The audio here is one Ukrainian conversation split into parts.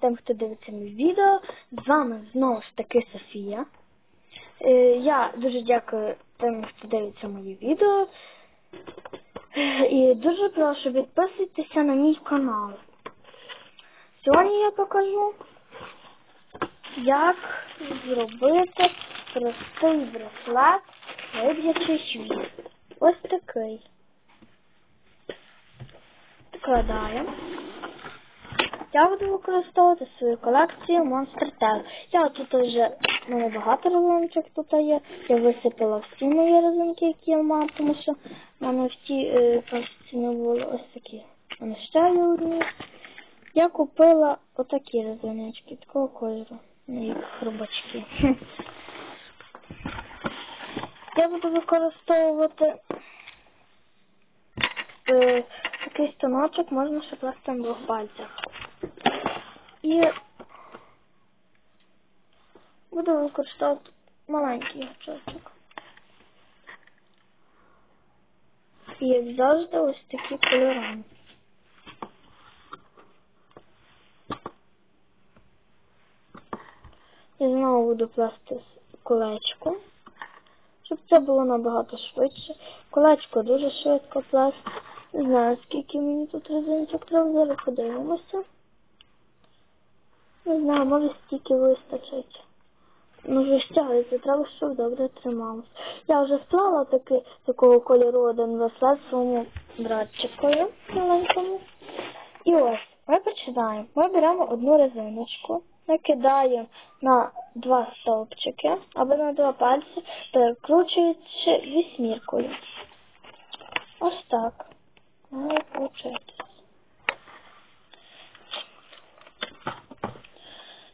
тим, хто дивиться моє відео. З вами знову ж таки Софія. Е, Я дуже дякую тим, хто дивиться моє відео. І дуже прошу підписуйтеся на мій канал. Сьогодні я покажу, як зробити простий браслет виб'ячий світ. Ось такий. Вкладаємо. Я буду використовувати свою колекцію Monster Tail. Я тут вже в мене багато резиночок тут є. Я висипала всі мої резинки, які я мав, тому що в мене в е, пачці не було ось такі. Мене ще є одні. Я купила отакі резиночки, такого кольору. Ну, як хрубачки. Я буду використовувати е, такий станочок, можна ще плести на двох пальцях. І буду використовувати маленький гачочок. І як завжди ось такі кольори. І знову буду плести колечко, щоб це було набагато швидше. Колечко дуже швидко плести. Не знаю, скільки мені тут резиночок треба, зараз подивимося. Не знаю, може стільки вистачить. Ну, вже стягується, треба, щоб добре трималось. Я вже склала таки, такого кольору один браслет своєму братчикові маленькому. І ось, ми починаємо. Ми беремо одну резиночку, накидаємо на два стовпчики або на два пальці, перекручуючи вісьміркою. Ось так. Має получитись.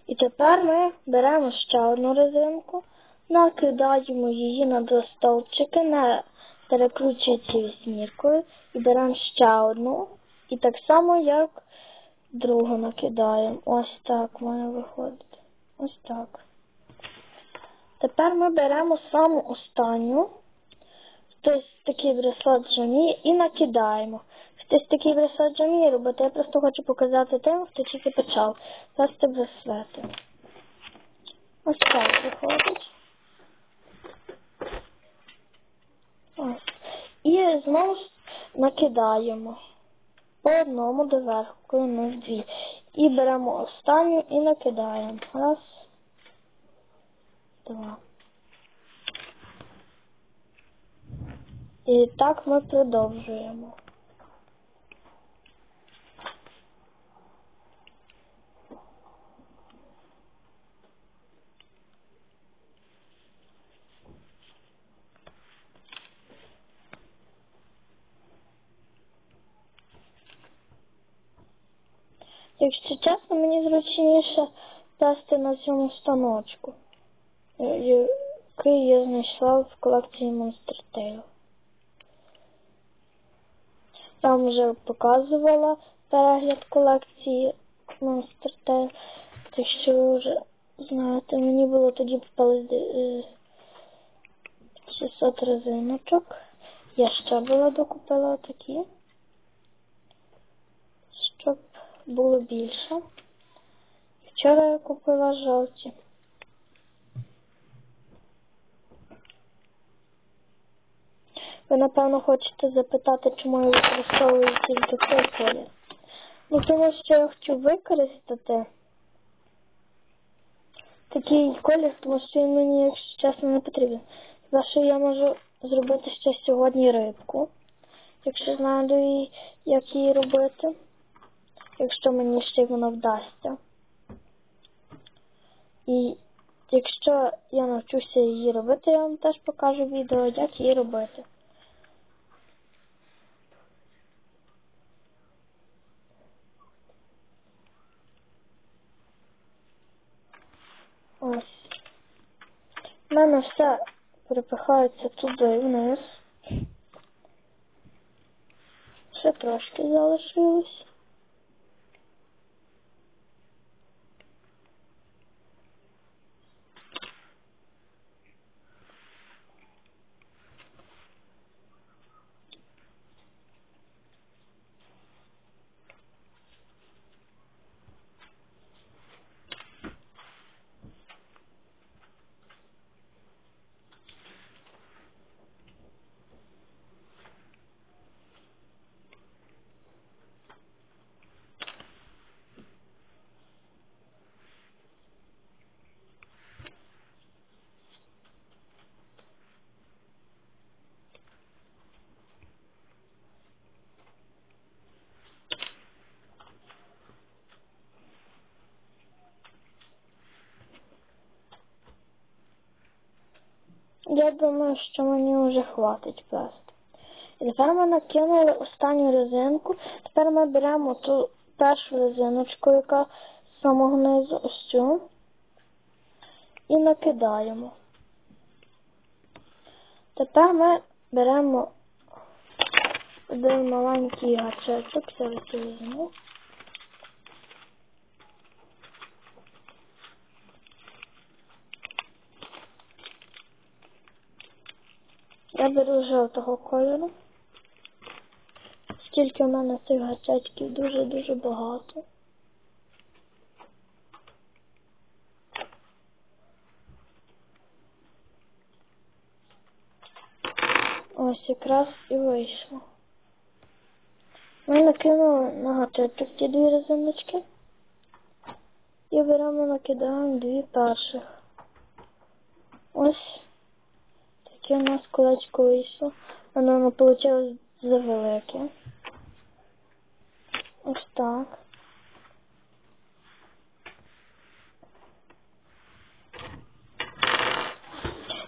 І тепер ми беремо ще одну резинку, накидаємо її на два стовпчики, не перекручуючи вісьміркою, і беремо ще одну. І так само, як другу накидаємо. Ось так має виходити. Ось так. Тепер ми беремо саму останню, хтось такий браслет вміє, і накидаємо. Хтось такий браслет вміє робити, я просто хочу показати тим, хто тільки почав плести браслети. Ось так виходить. Ось. І знову ж накидаємо по одному доверху, коли в дві. І беремо останню і накидаємо. Раз, два. І так ми продовжуємо. Якщо чесно, мені зручніше плести на цьому станочку, е, який я знайшла в колекції Monster Tail. Я вам вже показувала перегляд колекції Monster Tail, так що ви вже знаєте, мені було тоді попалось е, 600 резиночок. Я ще була докупила такі, щоб було більше. Вчора я купила жовті. Ви, напевно, хочете запитати, чому я використовую тільки цей колір. Ну, тому що я хочу використати такий колір, тому що він мені, якщо чесно, не потрібен. Хіба що я можу зробити ще сьогодні рибку, якщо її, як її робити якщо мені ще воно вдасться. І якщо я навчуся її робити, я вам теж покажу відео, як її робити. Ось. У мене все перепихається туди вниз. Ще трошки залишилось. Я думаю, що мені вже хватить плести. І тепер ми накинули останню резинку. Тепер ми беремо ту першу резиночку, яка з самого низу ось цю, і накидаємо. Тепер ми беремо один маленький гачечок, я візьму. Я беру жовтого кольору. Скільки в мене цих гачечків дуже-дуже багато. Ось якраз і вийшло. Ми накинули на гачечок ті дві резиночки. І беремо накидаємо дві перших. Ось таке у нас колечко вийшло. Воно не вийшло завелике. Ось так.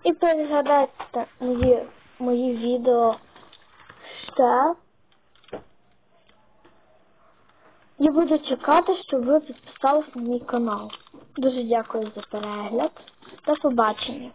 І переглядайте мої, мої відео ще. Я буду чекати, щоб ви підписались на мій канал. Дуже дякую за перегляд. До побачення.